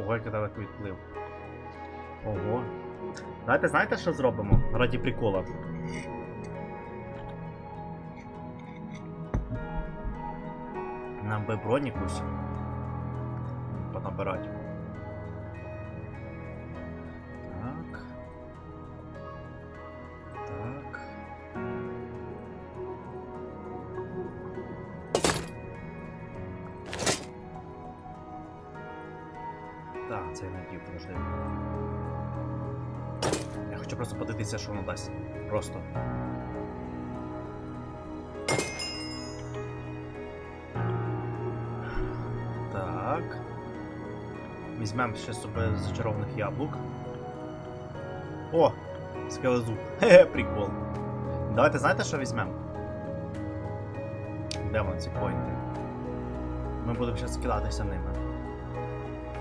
Ого, який далеко відплив. Ого. Давайте знаєте, що зробимо? Раді прикола. Нам би бронь якусь понабирати. Так, це я не дів, подожди. Я хочу просто подивитися, що воно дасть. Просто. Так. Візьмемо ще собі зачарованих яблук. О! Скелезуб. Хе-хе, прикол. Давайте знаєте, що візьмемо? Де вони ці поінти? Ми будемо зараз скидатися ними.